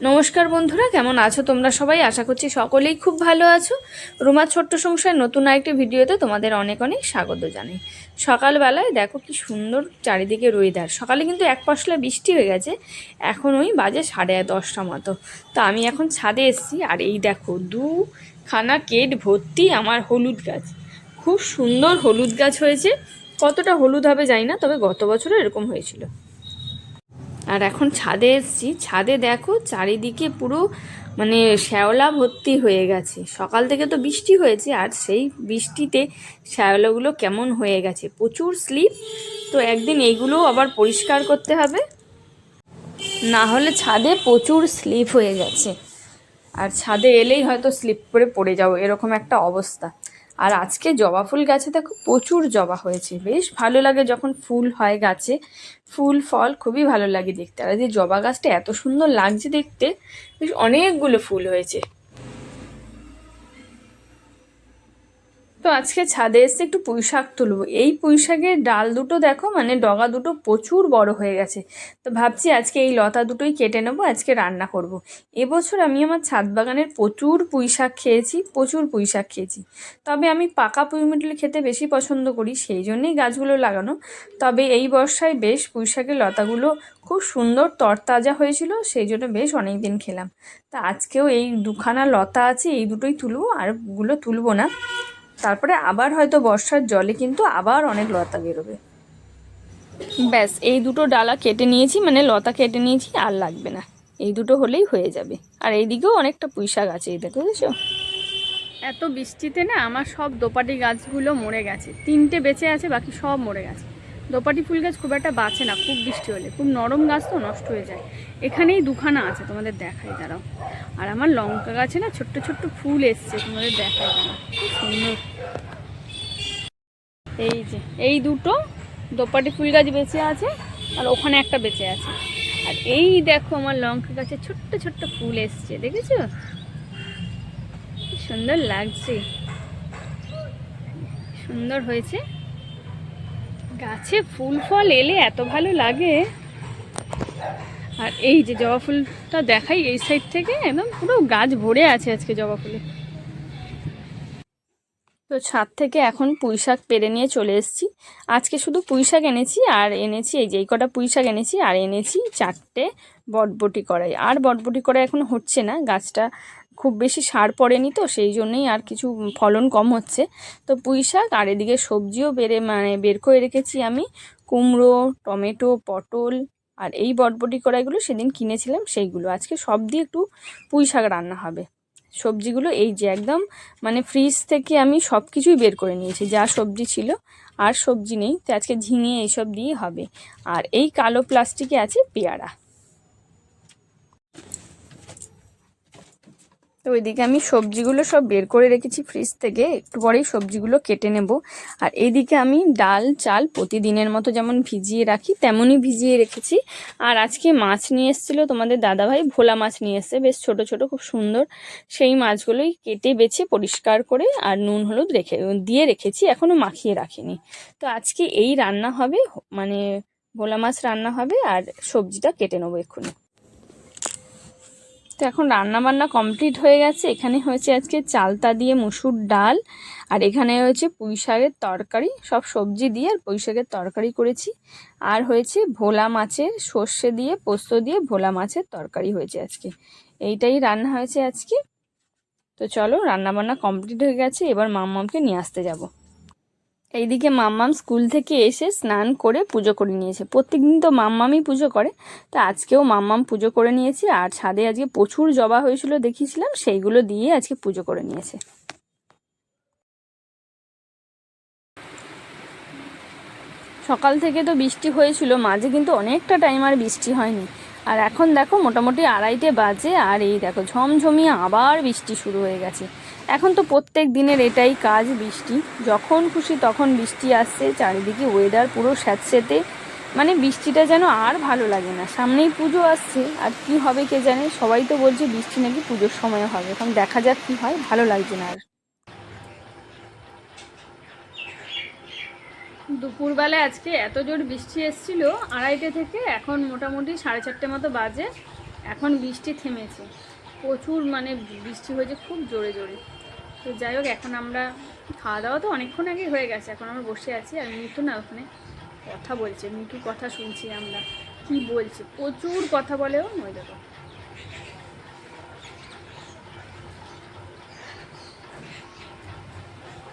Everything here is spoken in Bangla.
নমস্কার বন্ধুরা, কেমন আছো তোমরা সবাই? আশা করছি সকলেই খুব ভালো আছো। রুমার ছোট্ট সংসার নতুন আরেকটি ভিডিওতে তোমাদের অনেক অনেক স্বাগত জানাই। সকালবেলায় দেখো কি সুন্দর চারিদিকে ওয়েদার সকালে কিন্তু এক পশলা বৃষ্টি হয়ে গেছে, এখন ওই বাজে সাড়ে দশটা মতো। তো আমি এখন ছাদে এসেছি, আর এই দেখো দুখানা কেট ভর্তি আমার হলুদ গাছ। খুব সুন্দর হলুদ গাছ হয়েছে। কতটা হলুদ হবে জানি না, তবে গত বছরও এরকম হয়েছিল। আর এখন ছাদে এসেছি। ছাদে দেখো চারিদিকে পুরো মানে শ্যাওলা ভর্তি হয়ে গেছে। সকাল থেকে তো বৃষ্টি হয়েছে আর সেই বৃষ্টিতে শ্যাওলাগুলো কেমন হয়ে গেছে? প্রচুর স্লিপ। তো একদিন এইগুলো আবার পরিষ্কার করতে হবে। না হলে ছাদে প্রচুর স্লিপ হয়ে গেছে। আর ছাদে এলেই হয়তো স্লিপ করে পড়ে যাব। এরকম একটা অবস্থা। আর আজকে জবা ফুল গাছে দেখো প্রচুর জবা হয়েছে। বেশ ভালো লাগে যখন ফুল হয় গাছে। ফুল, ফল খুবই ভালো লাগে দেখতে। আর যে জবা গাছটা এত সুন্দর লাগছে দেখতে, বেশ অনেকগুলো ফুল হয়েছে। তো আজকে ছাদে এসে একটু পুঁই শাক তুলবো। এই পুঁই শাকের ডাল দুটো দেখো মানে ডগা দুটো প্রচুর বড় হয়ে গেছে। তো ভাবছি আজকে এই লতা দুটোই কেটে নেব, আজকে রান্না করব। এবছর আমি আমার ছাদ বাগানের প্রচুর পুঁই শাক খেয়েছি, প্রচুর পুঁই শাক খেয়েছি। তবে আমি পাকা পুঁই মিটলে খেতে বেশি পছন্দ করি, সেই জন্যেই গাছগুলো লাগানো। তবে এই বর্ষায় বেশ পুঁই শাকের লতাগুলো খুব সুন্দর তরতাজা হয়েছিল, সেই জন্য বেশ অনেক দিন খেলাম। তা আজকেও এই দুখানা লতা আছে, এই দুটোই তুলবো, আরগুলো তুলবো না। তারপরে আবার হয়তো বর্ষার জলে কিন্তু আবার অনেক লতা বেরোবে। ব্যাস এই দুটো ডালা কেটে নিয়েছি মানে লতা কেটে নিয়েছি আর লাগবে না। এই দুটো হলেই হয়ে যাবে। আর এইদিকেও অনেকটা পুঁইশাক আছে এই দেখো বুঝেছ? এত বৃষ্টিতে না আমার সব দোপাটি গাছগুলো মরে গেছে। তিনটে বেঁচে আছে বাকি সব মরে গেছে। দোপাটি ফুল গাছ খুব একটা বাঁচে না, খুব বৃষ্টি হলে, খুব নরম গাছ তো নষ্ট হয়ে যায়। এখানেই দুখানা আছে, তোমাদের দেখাই, দাঁড়াও। আর আমার লঙ্কা গাছে না ছোট্ট ছোট্ট ফুল এসছে, তোমাদের দেখাই, দাঁড়াও, খুব সুন্দর। এই যে, এই দুটো দোপাটি ফুল গাছ বেঁচে আছে, আর ওখানে একটা বেঁচে আছে। আর এই দেখো আমার লঙ্কা গাছে ছোট্ট ছোট্ট ফুল এসছে, দেখেছ? সুন্দর লাগছে। সুন্দর হয়েছে। গাছে ফুল ফল এলে এত ভালো লাগে। আর এই যে জবা ফুলটা দেখাই এই সাইড থেকে, একদম পুরো গাছ ভরে আছে আজকে জবা ফুলে। তো ছাদ থেকে এখন পুঁই শাক পেরে নিয়ে চলে এসেছি। আজকে শুধু পুঁই শাক এনেছি আর এনেছি এই যে এই কটা পুঁই শাক এনেছি, আর এনেছি চারটে বটবটি কড়াই। আর বটবটি কড়াই এখন হচ্ছে না, গাছটা খুব বেশি সার পড়েনি তো, সেই জন্যই আর কিছু ফলন কম হচ্ছে। তো পুঁই শাক আর এদিকে সবজিও বেড়ে মানে বের করে রেখেছি আমি। কুমড়ো, টমেটো, পটল আর এই বটবটি কড়াইগুলো সেদিন কিনেছিলাম, সেইগুলো। আজকে সব দিয়ে একটু পুঁই শাক রান্না হবে। সবজিগুলো এই যে একদম মানে ফ্রিজ থেকে আমি সব কিছুই বের করে নিয়েছি, যা সবজি ছিল আর সবজি নেই। তো আজকে ঝিঙে এইসব দিয়ে হবে। আর এই কালো প্লাস্টিকে আছে পেয়ারা। তো ওইদিকে আমি সবজিগুলো সব বের করে রেখেছি ফ্রিজ থেকে। একটু পরেই সবজিগুলো কেটে নেব। আর এইদিকে আমি ডাল, চাল প্রতিদিনের মতো যেমন ভিজিয়ে রাখি, তেমনই ভিজিয়ে রেখেছি। আর আজকে মাছ নিয়ে এসেছিল তোমাদের দাদাভাই, ভোলা মাছ নিয়ে এসছে। বেশ ছোট ছোট, খুব সুন্দর। সেই মাছগুলোই কেটে, বেছে, পরিষ্কার করে আর নুন, হলুদ রেখে, দিয়ে রেখেছি এখনও মাখিয়ে রাখিনি। তো আজকে এই রান্না হবে মানে ভোলা মাছ রান্না হবে আর সবজিটা কেটে নেব এক্ষুনি। তো এখন রান্না বান্না কমপ্লিট হয়ে গেছে। এখানে হয়েছে আজকে চালতা দিয়ে মুসুর ডাল, আর এখানে হয়েছে পুঁই শাকের তরকারি। সব সবজি দিয়ে আর পুঁই শাকের তরকারি করেছি। আর হয়েছে ভোলা মাছের সর্ষে দিয়ে, পোস্ত দিয়ে ভোলা মাছের তরকারি হয়েছে আজকে। এইটাই রান্না হয়েছে আজকে। তো চলো রান্না বান্না কমপ্লিট হয়ে গেছে। এবার মাম্মামকে নিয়ে আসতে যাব। এইদিকে মাম্মাম স্কুল থেকে এসে স্নান করে পুজো করে নিয়েছে। প্রত্যেকদিন তো মাম্মামই পুজো করে। তো আজকেও মাম্মাম পুজো করে নিয়েছে আর ছাদে আজকে প্রচুর জবা হয়েছিল দেখিয়েছিলাম, সেইগুলো দিয়ে আজকে পুজো করে নিয়েছে। সকাল থেকে তো বৃষ্টি হয়েছিল, মাঝে কিন্তু অনেকটা টাইম আর বৃষ্টি হয়নি। আর এখন দেখো মোটামুটি আড়াইটে বাজে আর এই দেখো ঝমঝমিয়ে আবার বৃষ্টি শুরু হয়ে গেছে। এখন তো প্রত্যেক দিনের এটাই কাজ বৃষ্টি। যখন খুশি তখন বৃষ্টি আসছে, চারিদিকে ওয়েদার পুরো স্যাঁতস্যাঁতে মানে বৃষ্টিটা যেন আর ভালো লাগে না। সামনেই পুজো আসছে, আর কি হবে কে জানে? সবাই তো বলছে বৃষ্টি নাকি পুজোর সময় হবে। এখন দেখা যাক কি হয়, ভালো লাগছে না আর। দুপুরবেলা আজকে এত জোর বৃষ্টি এসেছিল, আড়াইটে থেকে, এখন মোটামুটি সাড়ে চারটে মতো বাজে। এখন বৃষ্টি থেমেছে। প্রচুর মানে বৃষ্টি হয়েছে, খুব জোরে জোরে। তো যাই হোক, এখন আমরা খাওয়া দাওয়া তো অনেকক্ষণ আগে হয়ে গেছে, এখন আমরা বসে আছি আর মিঠু না ওখানে কথা বলছে মিঠু কথা শুনছি আমরা। কি বলছে? প্রচুর কথা বলেও ওই দেখো